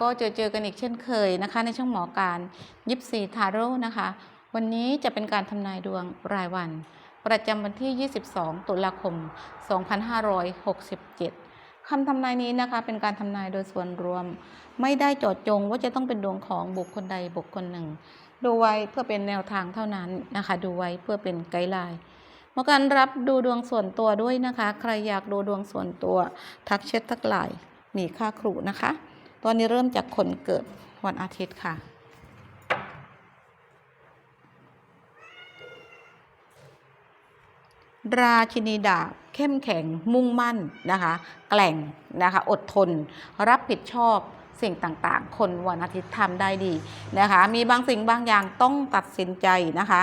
ก็เจอเจอกันอีกเช่นเคยนะคะ ในช่องหมอการยิปซีทาโร่นะคะ วันนี้จะเป็นการทำนายดวงรายวัน ประจำวันที่ 22 ตุลาคม 2567 คำทำนายนี้นะคะเป็นการทำนายโดยส่วนรวม ไม่ได้เจาะจงว่าจะต้องเป็นดวงของบุคคลใดบุคคลหนึ่ง ดูไว้เพื่อเป็นแนวทางเท่านั้นนะคะ ดูไว้เพื่อเป็นไกด์ไลน์หมอการรับดูดวงส่วนตัวด้วยนะคะ ใครอยากดูดวงส่วนตัว ทักเช็ดทักไลน์มีค่าครูนะคะ ตอนนี้เริ่มจากคนเกิดวันอาทิตย์ค่ะ ราชินีดาบเข้มแข็งมุ่งมั่นนะคะ แกล่งนะคะ อดทน รับผิดชอบสิ่งต่างๆ คนวันอาทิตย์ทำได้ดีนะคะ มีบางสิ่งบางอย่างต้องตัดสินใจนะคะ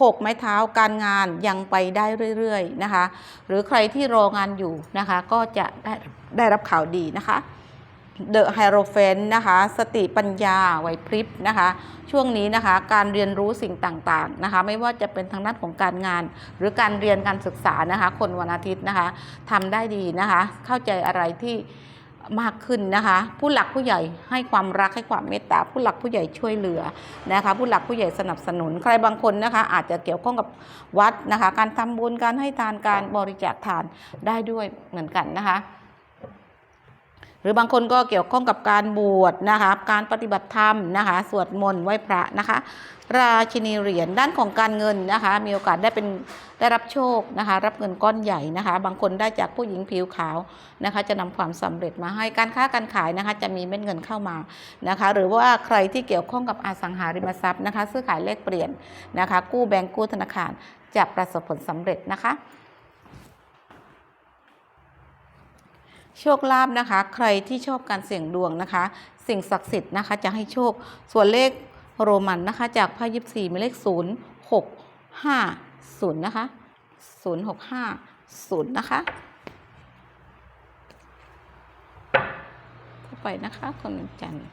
หกไม้เท้าการงานยังไปได้เรื่อยๆนะคะ หรือใครที่รองานอยู่นะคะ ก็จะได้ได้รับข่าวดีนะคะ เดอะไฮโรเฟนนะคะสติปัญญาไหวพริบนะคะช่วงนี้นะคะการเรียนรู้สิ่งต่างๆนะคะไม่ว่าจะเป็นทางด้านของการงาน หรือการเรียนการศึกษานะคะคนวันอาทิตย์นะคะทำได้ดีนะคะเข้าใจอะไรที่มากขึ้นนะคะ ผู้หลักผู้ใหญ่ให้ความรักให้ความเมตตาผู้หลักผู้ใหญ่ช่วยเหลือนะคะ ผู้หลักผู้ใหญ่สนับสนุนใครบางคนนะคะ อาจจะเกี่ยวข้องกับวัดนะคะ การทำบุญการให้ทานการบริจาคทานได้ด้วยเหมือนกันนะคะ หรือบางคนก็เกี่ยวข้องกับการบวชนะคะ การปฏิบัติธรรมนะคะ สวดมนต์ไหว้พระนะคะ ราชินีเหรียญด้านของการเงินนะคะ มีโอกาสได้เป็นได้รับโชคนะคะ รับเงินก้อนใหญ่นะคะ บางคนได้จากผู้หญิงผิวขาวนะคะ จะนำความสำเร็จมาให้การค้าการขายนะคะ จะมีเม็ดเงินเข้ามานะคะ หรือว่าใครที่เกี่ยวข้องกับอสังหาริมทรัพย์นะคะ ซื้อขายแลกเปลี่ยนนะคะ กู้แบงก์กู้ธนาคารจะประสบผลสำเร็จนะคะ โชคลาภนะคะ ใครที่ชอบการเสี่ยงดวงนะคะ สิ่งศักดิ์สิทธิ์นะคะ จะให้โชค ส่วนเลขโรมันนะคะ จากไพ่ยิปซีมีเลข0 6 5 0นะคะ0 6 5 0นะคะเข้าไปนะคะคนวันจันทร์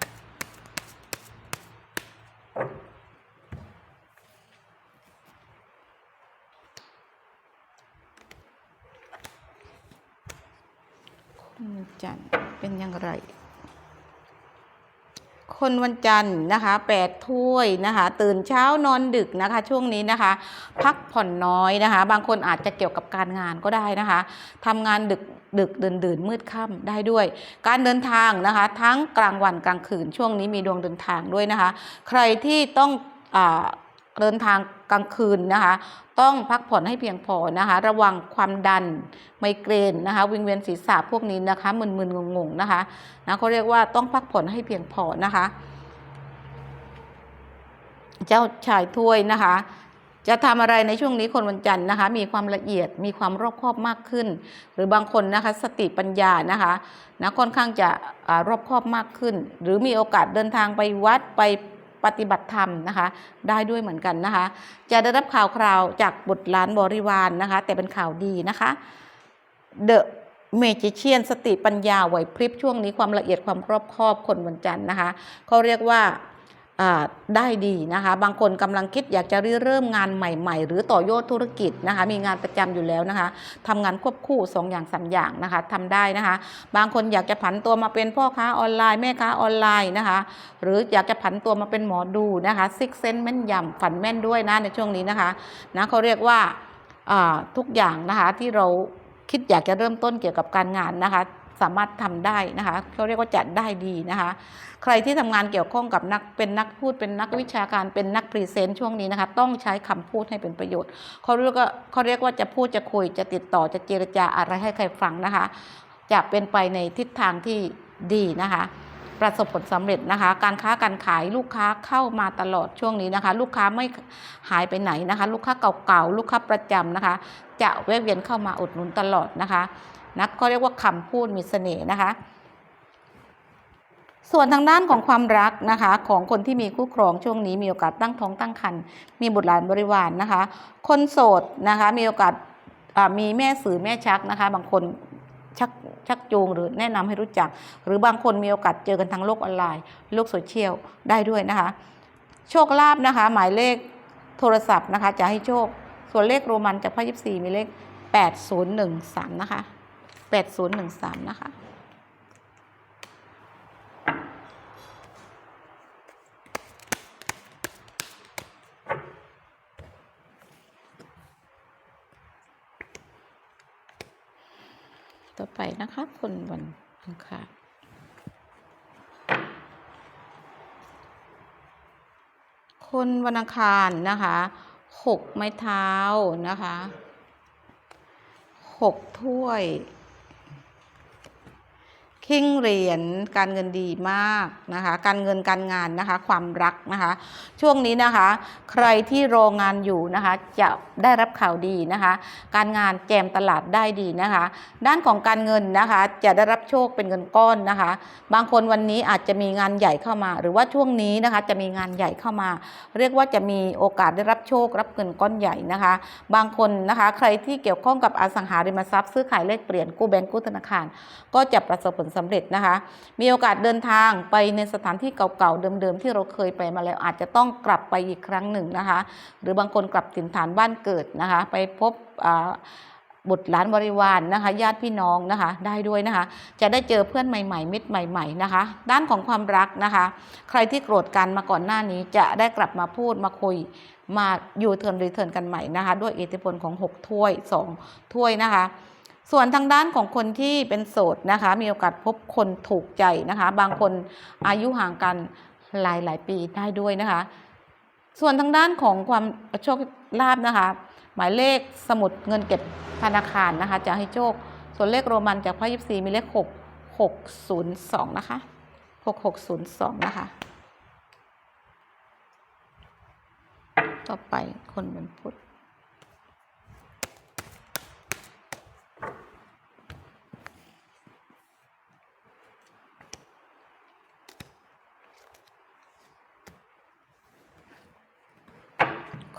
วันจันทร์เป็นอย่างไร คนวันจันทร์นะคะแปดถ้วยนะคะ ตื่นเช้านอนดึกนะคะ ช่วงนี้นะคะ พักผ่อนน้อยนะคะ บางคนอาจจะเกี่ยวกับการงานก็ได้นะคะทำงานดึกดึกเดินดื่นมืดค่ำได้ด้วย การเดินทางนะคะ ทั้งกลางวันกลางคืนช่วงนี้มีดวงเดินทางด้วยนะคะ ใครที่ต้องอา เดินทางกลางคืนนะคะ ต้องพักผ่อนให้เพียงพอนะคะ ระวังความดันไมเกรนนะคะ วิงเวียนศีรษะพวกนี้นะคะมึนๆงงๆนะคะนะเขาเรียกว่าต้องพักผ่อนให้เพียงพอนะคะ เจ้าชายถ้วยนะคะจะทำอะไรในช่วงนี้คนวันจันทร์นะคะ มีความละเอียดมีความรอบคอบมากขึ้น หรือบางคนนะคะสติปัญญานะคะนะค่อนข้างจะอารอบคอบมากขึ้น หรือมีโอกาสเดินทางไปวัดไป ปฏิบัติธรรมนะคะ ได้ด้วยเหมือนกันนะคะ จะได้รับข่าวคราวจากบุตรหลานบริวารนนะคะ แต่เป็นข่าวดีนะคะเดอะเมจิเชียนสติปัญญาไหวพริบช่วงนี้ความละเอียดความรอบคอบคนวันจันทร์นะคะเขาเรียกว่า ได้ดีนะคะ บางคนกำลังคิดอยากจะเริ่มงานใหม่ ๆ หรือต่อยอดธุรกิจนะคะ มีงานประจำอยู่แล้วนะคะทำงานควบคู่ 2ออย่างสาอย่างนะคะทำได้นะคะ บางคนอยากจะผันตัวมาเป็นพ่อค้าออนไลน์แม่ค้าออนไลน์นะคะ หรืออยากจะผันตัวมาเป็นหมอดูนะคะซิกเซนแม่นยำฝันแม่นด้วยนะในช่วงนี้นะคะนะเขาเรียกว่าทุกอย่างนะคะที่เราคิดอยากจะเริ่มต้นเกี่ยวกับการงานนะคะ สามารถทำได้นะคะเขาเรียกว่าจัดได้ดีนะคะ ใครที่ทำงานเกี่ยวข้องกับนักเป็นนักพูดเป็นนักวิชาการเป็นนักพรีเซนต์ช่วงนี้นะคะต้องใช้คำพูดให้เป็นประโยชน์เขาเรียกว่าเขาเรียกว่าจะพูดจะคุยจะติดต่อจะเจรจาอะไรให้ใครฟังนะคะ จะเป็นไปในทิศทางที่ดีนะคะประสบผลสำเร็จนะคะ การค้าการขายลูกค้าเข้ามาตลอดช่วงนี้นะคะ ลูกค้าไม่หายไปไหนนะคะ ลูกค้าเก่าๆลูกค้าประจำนะคะ จะแวะเวียนเข้ามาอุดหนุนตลอดนะคะ นะก็เรียกว่าคำพูดมีเสน่ห์นะคะ ส่วนทางด้านของความรักนะคะ ของคนที่มีคู่ครองช่วงนี้มีโอกาสตั้งท้องตั้งครรภ์มีบุตรหลานบริวารนนะคะ คนโสดนะคะมีโอกาสมีแม่สื่อแม่ชักนะคะ บางคนชักชักจูงหรือแนะนำให้รู้จัก หรือบางคนมีโอกาสเจอกันทางโลกออนไลน์ โลกโซเชียลได้ด้วยนะคะ โชคลาภนะคะ หมายเลขโทรศัพท์นะคะ จะให้โชค ส่วนเลขโรมันจากพระยิบสี่มีเลข 8013 นะคะ แปดศูนย์หนึ่งสามนะคะ ต่อไปนะคะ คนวันอังคารคนวันอังคารนะคะหกไม้เท้านะคะหกถ้วย คิงเหรียญการเงินดีมากนะคะการเงินการงานนะคะความรักนะคะ ช่วงนี้นะคะ ใครที่รองานอยู่นะคะจะได้รับข่าวดีนะคะ การงานแจมตลาดได้ดีนะคะ ด้านของการเงินนะคะ จะได้รับโชคเป็นเงินก้อนนะคะ บางคนวันนี้อาจจะมีงานใหญ่เข้ามา หรือว่าช่วงนี้นะคะจะมีงานใหญ่เข้ามา เรียกว่าจะมีโอกาสได้รับโชครับเงินก้อนใหญ่นะคะ บางคนนะคะ ใครที่เกี่ยวข้องกับอสังหาริมทรัพย์ซื้อขายเลขเปลี่ยนกู้แบงก์กู้ธนาคาร ก็จะประสบผลสำเร็จนะคะ มีโอกาสเดินทางไปในสถานที่เก่าๆเดิมๆที่เราเคยไปมาแล้วอาจจะต้องกลับไปอีกครั้งหนึ่งนะคะ หรือบางคนกลับถิ่นฐานบ้านเกิดนะคะ ไปพบบุตรหลานบริวารนนะคะ ญาติพี่น้องนะคะ ได้ด้วยนะคะ จะได้เจอเพื่อนใหม่ๆมิตรใหม่ ๆนะคะ ด้านของความรักนะคะ ใครที่โกรธกันมาก่อนหน้านี้จะได้กลับมาพูดมาคุยมาอยู่เทิร์นรีเทิร์นกันใหม่นะคะ ด้วยอิทธิพลของ 6 ถ้วย 2 ถ้วยนะคะ ส่วนทางด้านของคนที่เป็นโสดนะคะ มีโอกาสพบคนถูกใจนะคะ บางคนอายุห่างกันหลายหลายปีได้ด้วยนะคะ ส่วนทางด้านของความโชคลาภนะคะ หมายเลขสมุดเงินเก็บธนาคารนะคะ จะให้โชค ส่วนเลขโรมันจากไพ่ยิปซีมีเลข6 602นะคะ6602นะคะ ต่อไปคนวันพุทธ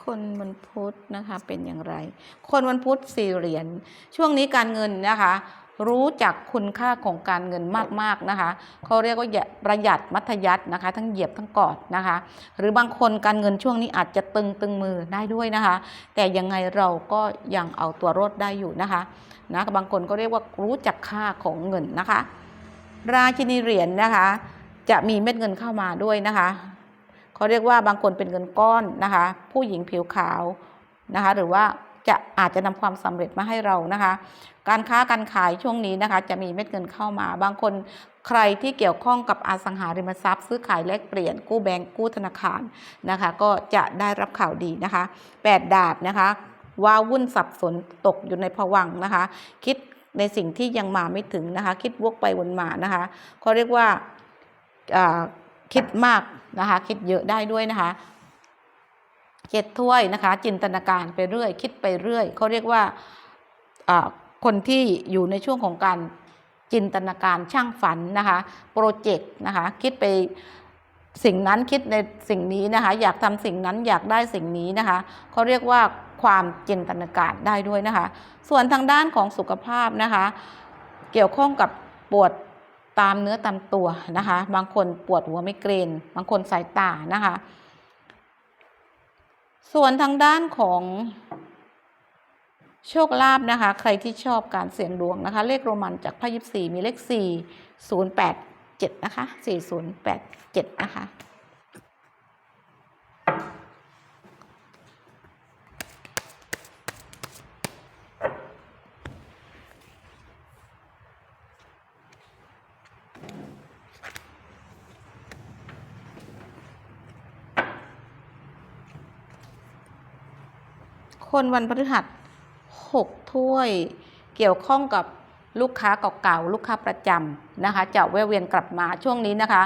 คนวันพุธนะคะเป็นอย่างไร คนวันพุธสี่เหรียญช่วงนี้การเงินนะคะ รู้จักคุณค่าของการเงินมากๆนะคะเขาเรียกว่าประหยัดมัธยัตินะคะ ทั้งเหยียบทั้งกอดนะคะ หรือบางคนการเงินช่วงนี้อาจจะตึงตึงมือได้ด้วยนะคะ แต่ยังไงเราก็ยังเอาตัวรอดได้อยู่นะคะนะบางคนก็เรียกว่ารู้จักค่าของเงินนะคะ ราชินีเหรียญนะคะจะมีเม็ดเงินเข้ามาด้วยนะคะ เขาเรียกว่าบางคนเป็นเงินก้อนนะคะ ผู้หญิงผิวขาวนะคะ หรือว่าจะอาจจะนำความสำเร็จมาให้เรานะคะ การค้าการขายช่วงนี้นะคะ จะมีเม็ดเงินเข้ามา บางคนใครที่เกี่ยวข้องกับอสังหาริมทรัพย์ ซื้อขายแลกเปลี่ยนกู้แบงก์กู้ธนาคารนะคะ ก็จะได้รับข่าวดีนะคะแปดดาบนะคะว้าวุ่นสับสนตกอยู่ในภวังนะคะ คิดในสิ่งที่ยังมาไม่ถึงนะคะ คิดวกไปวนมานะคะเขาเรียกว่า คิดมากนะคะ คิดเยอะได้ด้วยนะคะเจ็ดถ้วยนะคะ จินตนาการไปเรื่อย คิดไปเรื่อยเขาเรียกว่าคนที่อยู่ในช่วงของการจินตนาการช่างฝันนะคะโปรเจกต์นะคะคิดไปสิ่งนั้นคิดในสิ่งนี้นะคะ อยากทำสิ่งนั้นอยากได้สิ่งนี้นะคะเขาเรียกว่าความจินตนาการได้ด้วยนะคะ ส่วนทางด้านของสุขภาพนะคะ เกี่ยวข้องกับปวด ตามเนื้อตามตัวนะคะ บางคนปวดหัวไมเกรนบางคนสายตานะคะ ส่วนทางด้านของโชคลาภนะคะ ใครที่ชอบการเสี่ยงดวงนะคะ เลขโรมันจากพระยิบสี่มีเลขสี่ศูนย์แปดเจ็ดนะคะสี่ศูนย์แปดเจ็ดนะคะ คนวันพฤหัสหกถ้วย เกี่ยวข้องกับลูกค้าเก่าๆลูกค้าประจำนะคะ จะแวะเวียนกลับมาช่วงนี้นะคะ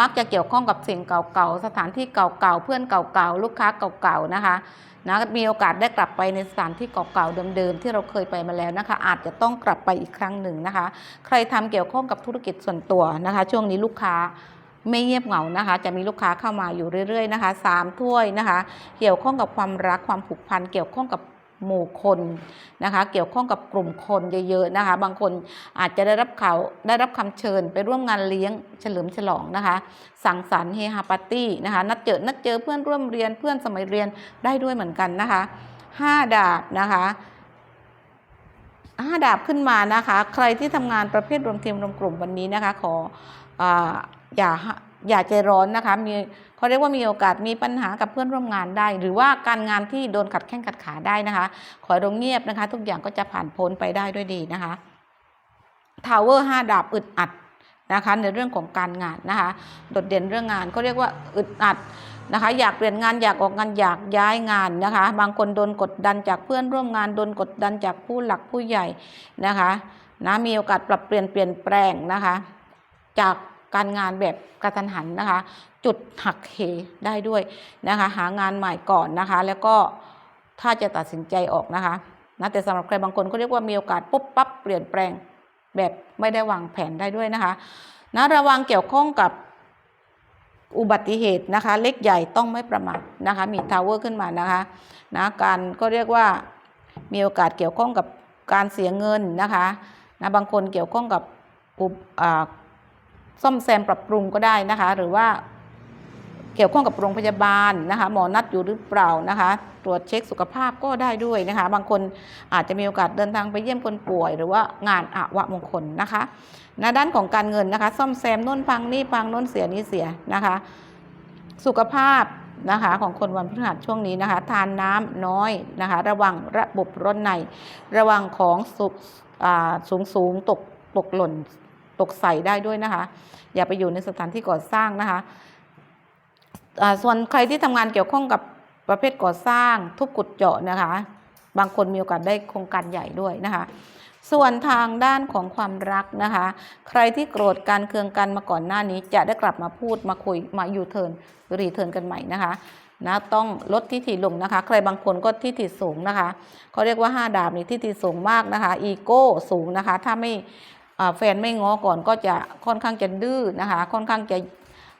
มักจะเกี่ยวข้องกับสิ่งเก่าๆสถานที่เก่าๆเพื่อนเก่าๆลูกค้าเก่าๆนะคะนะมีโอกาสได้กลับไปในสถานที่เก่าๆเดิมๆที่เราเคยไปมาแล้วนะคะ อาจจะต้องกลับไปอีกครั้งหนึ่งนะคะ ใครทำเกี่ยวข้องกับธุรกิจส่วนตัวนะคะ ช่วงนี้ลูกค้า ไม่เงียบเหงานะคะ จะมีลูกค้าเข้ามาอยู่เรื่อย ๆ นะคะสามถ้วยนะคะ เกี่ยวข้องกับความรักความผูกพันเกี่ยวข้องกับหมู่คนนะคะ เกี่ยวข้องกับกลุ่มคนเยอะๆนะคะ บางคนอาจจะได้รับข่าวได้รับคำเชิญไปร่วมงานเลี้ยงเฉลิมฉลองนะคะ สังสรรค์เฮฮาปาร์ตี้นะคะ นัดเจอนัดเจอเพื่อนร่วมเรียนเพื่อนสมัยเรียนได้ด้วยเหมือนกันนะคะห้าดาบนะคะห้าดาบขึ้นมานะคะ ใครที่ทำงานประเภทรวมทีมรวมกลุ่มวันนี้นะคะ ขออา อย่าอย่าใจร้อนนะคะมีเขาเรียกว่ามีโอกาสมีปัญหากับเพื่อนร่วมงานได้ หรือว่าการงานที่โดนขัดแข้งขัดขาได้นะคะ ขอให้เราเงียบนะคะ ทุกอย่างก็จะผ่านพ้นไปได้ด้วยดีนะคะทาวเวอร์ห้าดาบอึดอัดนะคะ ในเรื่องของการงานนะคะ โดดเด่นเรื่องงานก็เรียกว่าอึดอัดนะคะ อยากเปลี่ยนงานอยากออกงานอยากย้ายงานนะคะ บางคนโดนกดดันจากเพื่อนร่วมงานโดนกดดันจากผู้หลักผู้ใหญ่นะคะนะมีโอกาสปรับเปลี่ยนเปลี่ยนแปลงนะคะ จาก การงานแบบกระทันหันนะคะ จุดหักเหได้ด้วยนะคะ หางานใหม่ก่อนนะคะ แล้วก็ถ้าจะตัดสินใจออกนะคะนะแต่สำหรับใครบางคนก็เรียกว่ามีโอกาสปุ๊บปั๊บเปลี่ยนแปลงแบบไม่ได้วางแผนได้ด้วยนะคะนะระวังเกี่ยวข้องกับอุบัติเหตุนะคะ เล็กใหญ่ต้องไม่ประมาทนะคะ มีทาวเวอร์ขึ้นมานะคะนะการก็เรียกว่ามีโอกาสเกี่ยวข้องกับการเสียเงินนะคะนะบางคนเกี่ยวข้องกับอุบอ่า ซ่อมแซมปรับปรุงก็ได้นะคะ หรือว่าเกี่ยวข้องกับโรงพยาบาลนะคะหมอนัดอยู่หรือเปล่านะคะ ตรวจเช็คสุขภาพก็ได้ด้วยนะคะ บางคนอาจจะมีโอกาสเดินทางไปเยี่ยมคนป่วย หรือว่างานอวมงคลนะคะในด้านของการเงินนะคะ ซ่อมแซมน่นพังนี่พังน่นเสียนี่เสียนะคะ สุขภาพนะคะของคนวันพฤหัสช่วงนี้นะคะ ทานน้ำน้อยนะคะ ระวังระบบร้อนใน ระวังของสุกสูงสูงๆตกตกหล่น ตกใส่ได้ด้วยนะคะ อย่าไปอยู่ในสถานที่ก่อสร้างนะคะส่วนใครที่ทำงานเกี่ยวข้องกับประเภทก่อสร้าง ทุบกุดเจาะนะคะ บางคนมีโอกาสได้โครงการใหญ่ด้วยนะคะ ส่วนทางด้านของความรักนะคะ ใครที่โกรธการเคืองกันมาก่อนหน้านี้ จะได้กลับมาพูดมาคุยมาอยู่เทิร์นรีเทิร์นกันใหม่นะคะนะต้องลดทิฐิลงนะคะ ใครบางคนก็ทิฐิสูงนะคะเขาเรียกว่า 5 ดาบนี่ทิฐิสูงมากนะคะ อีโก้สูงนะคะ ถ้าไม่ แฟนไม่ง้อก่อนก็จะค่อนข้างจะดื้อนะคะ ค่อนข้างจะ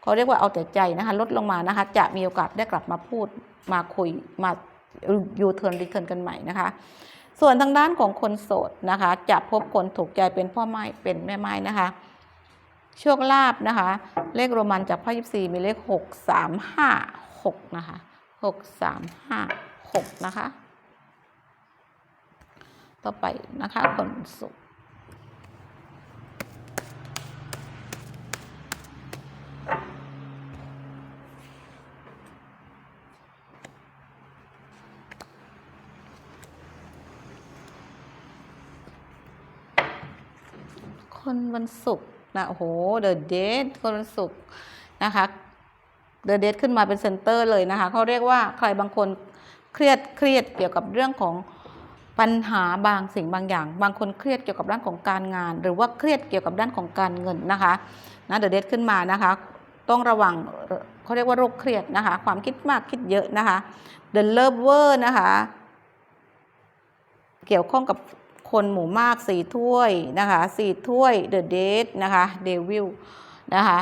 เขาเรียกว่าเอาแต่ใจนะคะ ลดลงมานะคะ จะมีโอกาสได้กลับมาพูดมาคุยมายูเทิร์นรีเทิร์นกันใหม่นะคะ ส่วนทางด้านของคนโสดนะคะ จะพบคนถูกใจเป็นพ่อไม้เป็นแม่ไม้นะคะโชคลาภนะคะ เลขโรมันจากพ่อยิบสี่มีเลขหกสามห้าหกนะคะหกสามห้าหกนะคะ ต่อไปนะคะคนโสุข คนวันศุกร์นะโอ้โหเดอะเดทคนวันศุกร์นะคะเดอะเดทขึ้นมาเป็นเซนเตอร์เลยนะคะเขาเรียกว่าใครบางคนเครียดเครียดเกี่ยวกับเรื่องของปัญหาบางสิ่งบางอย่าง บางคนเครียดเกี่ยวกับด้านของการงาน หรือว่าเครียดเกี่ยวกับด้านของการเงินนะคะนะเดอะเดทขึ้นมานะคะต้องระวังเขาเรียกว่าโรคเครียดนะคะ ความคิดมากคิดเยอะนะคะ The Lover นะคะ เกี่ยวข้องกับ คนหมู่มากสี่ถ้วยนะคะสี่ถ้วย The Date นะคะ Devil นะคะ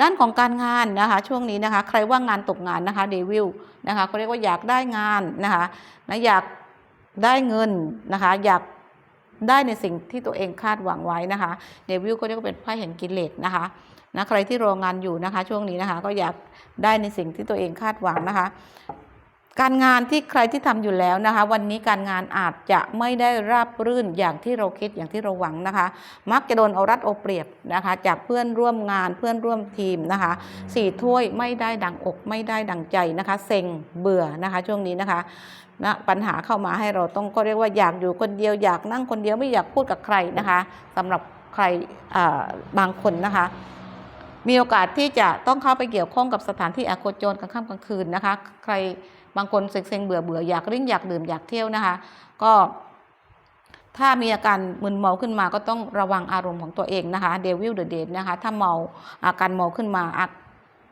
ด้านของการงานนะคะช่วงนี้นะคะใครว่างงานตกงานนะคะ Devil นะคะเขาเรียกว่าอยากได้งานนะคะนะอยากได้เงินนะคะอยากได้ในสิ่งที่ตัวเองคาดหวังไว้นะคะ Devil ก็เรียกว่าเป็นไพ่แห่งกิเลสนะคะนะใครที่รองานอยู่นะคะ ช่วงนี้นะคะก็อยากได้ในสิ่งที่ตัวเองคาดหวังนะคะ การงานที่ใครที่ทำอยู่แล้วนะคะ วันนี้การงานอาจจะไม่ได้ราบรื่นอย่างที่เราคิดอย่างที่เราหวังนะคะ มักจะโดนเอารัดเอาเปรียบนะคะ จากเพื่อนร่วมงานเพื่อนร่วมทีมนะคะสี่ถ้วยไม่ได้ดังอกไม่ได้ดังใจนะคะเซ็งเบื่อนะคะ ช่วงนี้นะคะนะปัญหาเข้ามาให้เราต้องก็เรียกว่าอยากอยู่คนเดียวอยากนั่งคนเดียวไม่อยากพูดกับใครนะคะสำหรับใครบางคนนะคะ มีโอกาสที่จะต้องเข้าไปเกี่ยวข้องกับสถานที่อโคจรกลางค่ำกลางคืนนะคะ ใครบางคนเซ็งเบื่อเบื่ออยากริ่งอยากดื่มอยากเที่ยวนะคะ ก็ ถ้ามีอาการมึนเมาขึ้นมาก็ต้องระวังอารมณ์ของตัวเองนะคะเดวิลเดอะเดนะคะถ้าเมาอาการเมาขึ้นมา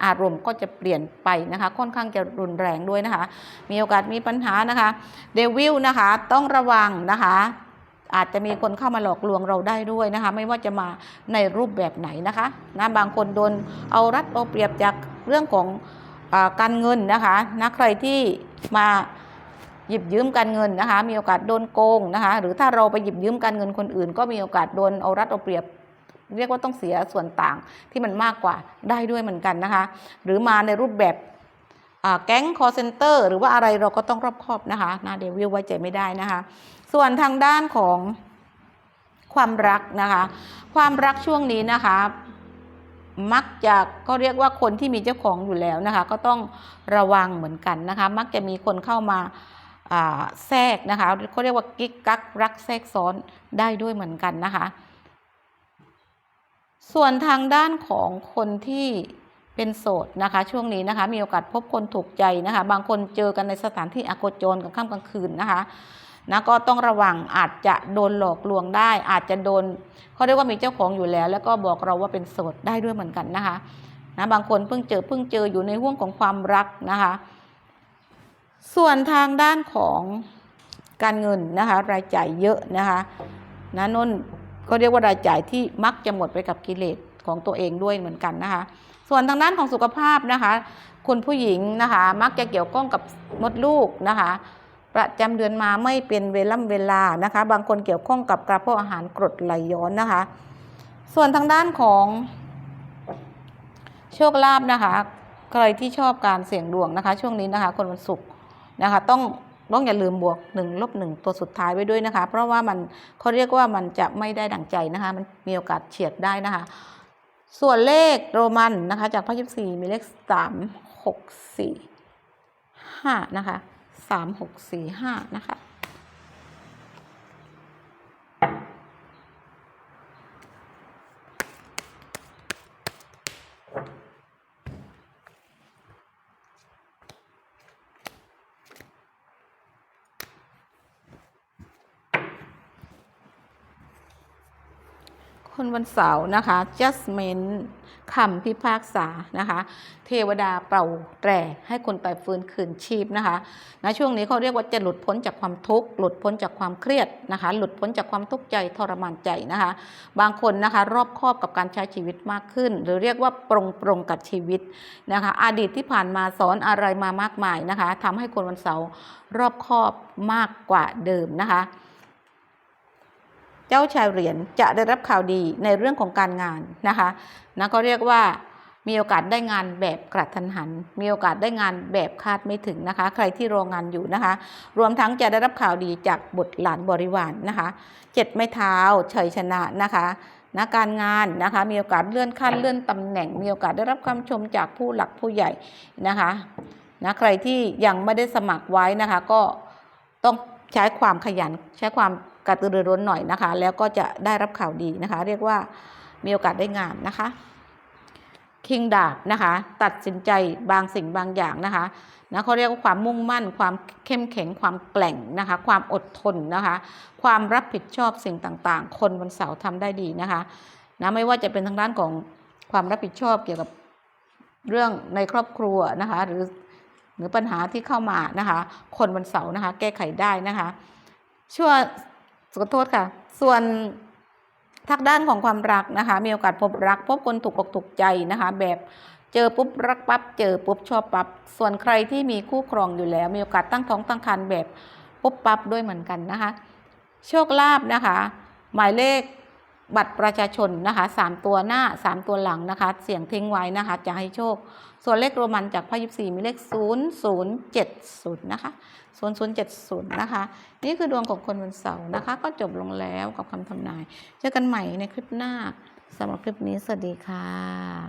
อารมณ์ก็จะเปลี่ยนไปนะคะ ค่อนข้างจะรุนแรงด้วยนะคะ มีโอกาสมีปัญหานะคะเดวิลนะคะต้องระวังนะคะ อาจจะมีคนเข้ามาหลอกลวงเราได้ด้วยนะคะ ไม่ว่าจะมาในรูปแบบไหนนะคะนะบางคนโดนเอารัดเอาเปรียบจากเรื่องของอการเงินนะคะนะใครที่มาหยิบยืมการเงินนะคะ มีโอกาสโดนโกงนะคะ หรือถ้าเราไปหยิบยืมการเงินคนอื่น ก็มีโอกาสโดนเอารัดเอาเปรียบเรียกว่าต้องเสียส่วนต่างที่มันมากกว่าได้ด้วยเหมือนกันนะคะ หรือมาในรูปแบบแก๊งคอร์เซนเตอร์หรือว่าอะไรเราก็ต้องรอบคอบนะคะนาเดวิลไว้ใจไม่ได้นะคะ ส่วนทางด้านของความรักนะคะ ความรักช่วงนี้นะคะ มักจะก็เรียกว่าคนที่มีเจ้าของอยู่แล้วนะคะ ก็ต้องระวังเหมือนกันนะคะ มักจะมีคนเข้ามาแทรกนะคะเขาเรียกว่ากิ๊กกักรักแทรกซ้อนได้ด้วยเหมือนกันนะคะ ส่วนทางด้านของคนที่เป็นโสดนะคะ ช่วงนี้นะคะ มีโอกาสพบคนถูกใจนะคะ บางคนเจอกันในสถานที่อโคจรกลางค่ำกลางคืนนะคะ นะก็ต้องระวังอาจจะโดนหลอกลวงได้ อาจจะโดนเขาเรียกว่ามีเจ้าของอยู่แล้ว แล้วก็บอกเราว่าเป็นโสดได้ด้วยเหมือนกันนะคะนะบางคนเพิ่งเจอเพิ่งเจออยู่ในห่วงของความรักนะคะ ส่วนทางด้านของการเงินนะคะรายจ่ายเยอะนะคะนะนนก็เรียกว่ารายจ่ายที่มักจะหมดไปกับกิเลสของตัวเองด้วยเหมือนกันนะคะ ส่วนทางด้านของสุขภาพนะคะ คุณผู้หญิงนะคะ มักจะเกี่ยวข้องกับมดลูกนะคะ ประจำเดือนมาไม่เป็นเวล่ำเวลานะคะ บางคนเกี่ยวข้องกับกระเพาะอาหารกรดไหลย้อนนะคะ ส่วนทางด้านของโชคลาภนะคะ ใครที่ชอบการเสี่ยงดวงนะคะ ช่วงนี้นะคะ คนวันศุกร์นะคะ ต้องต้องอย่าลืมบวกหนึ่งลบหนึ่งตัวสุดท้ายไว้ด้วยนะคะ เพราะว่ามันเขาเรียกว่ามันจะไม่ได้ดั่งใจนะคะ มันมีโอกาสเฉียดได้นะคะ ส่วนเลขโรมันนะคะ จากพระยิบสี่มีเลขสามหกสี่ห้านะคะ สามหกสี่ห้านะคะ คนวันเสาร์นะคะ judgment คำพิพากษานะคะ เทวดาเป่าแตรให้คนตายฟื้นคืนชีพนะคะนะช่วงนี้เขาเรียกว่าจะหลุดพ้นจากความทุกข์หลุดพ้นจากความเครียดนะคะ หลุดพ้นจากความทุกข์ใจทรมานใจนะคะ บางคนนะคะ รอบคอบกับการใช้ชีวิตมากขึ้น หรือเรียกว่าปรงปรงกับชีวิตนะคะ อดีตที่ผ่านมาสอนอะไรมามากมายนะคะทำให้คนวันเสาร์รอบคอบมากกว่าเดิมนะคะ เจ้าชายเหรียญจะได้รับข่าวดีในเรื่องของการงานนะคะนะก็เรียกว่ามีโอกาสได้งานแบบกระทันหัน มีโอกาสได้งานแบบคาดไม่ถึงนะคะ ใครที่รองานอยู่นะคะ รวมทั้งจะได้รับข่าวดีจากบุตรหลานบริวารนนะคะ เจ็ดไม้เท้าชัยชนะนะคะนะการงานนะคะ มีโอกาสเลื่อนขั้นเลื่อนตำแหน่ง มีโอกาสได้รับคำชมจากผู้หลักผู้ใหญ่นะคะนะใครที่ยังไม่ได้สมัครไว้นะคะ ก็ต้องใช้ความขยันใช้ความ กระตือรือร้นหน่อยนะคะ แล้วก็จะได้รับข่าวดีนะคะ เรียกว่ามีโอกาสได้งานนะคะคิงดาบนะคะ ตัดสินใจบางสิ่งบางอย่างนะคะนะเขาเรียกว่าความมุ่งมั่น ความเข้มแข็งความแกล่งนะคะ ความอดทนนะคะ ความรับผิดชอบสิ่งต่างๆ คนวันเสาร์ทำได้ดีนะคะนะไม่ว่าจะเป็นทางด้านของความรับผิดชอบเกี่ยวกับเรื่องในครอบครัวนะคะ หรือหรือปัญหาที่เข้ามานะคะ คนวันเสาร์นะคะ แก้ไขได้นะคะช่ว ขอโทษค่ะ ส่วนทางด้านของความรักนะคะ มีโอกาสพบรัก พบคนถูกอกถูกใจนะคะ แบบเจอปุ๊บรักปั๊บเจอปุ๊บชอบปั๊บส่วนใครที่มีคู่ครองอยู่แล้ว มีโอกาสตั้งท้องตั้งครรภ์แบบปุ๊บปั๊บด้วยเหมือนกันนะคะ โชคลาภนะคะ หมายเลข บัตรประชาชนนะคะสามตัวหน้าสามตัวหลังนะคะ เสียงทิ้งไว้นะคะจะให้โชค ส่วนเลขโรมันจากพระยิบสี่มีเลขศูนย์ศูนย์เจ็ดศูนย์นะคะศูนย์ศูนย์เจ็ดศูนย์นะคะ นี่คือดวงของคนวันเสาร์นะคะ ก็จบลงแล้วกับคำทำนาย เจอกันใหม่ในคลิปหน้าสำหรับคลิปนี้สวัสดีค่ะ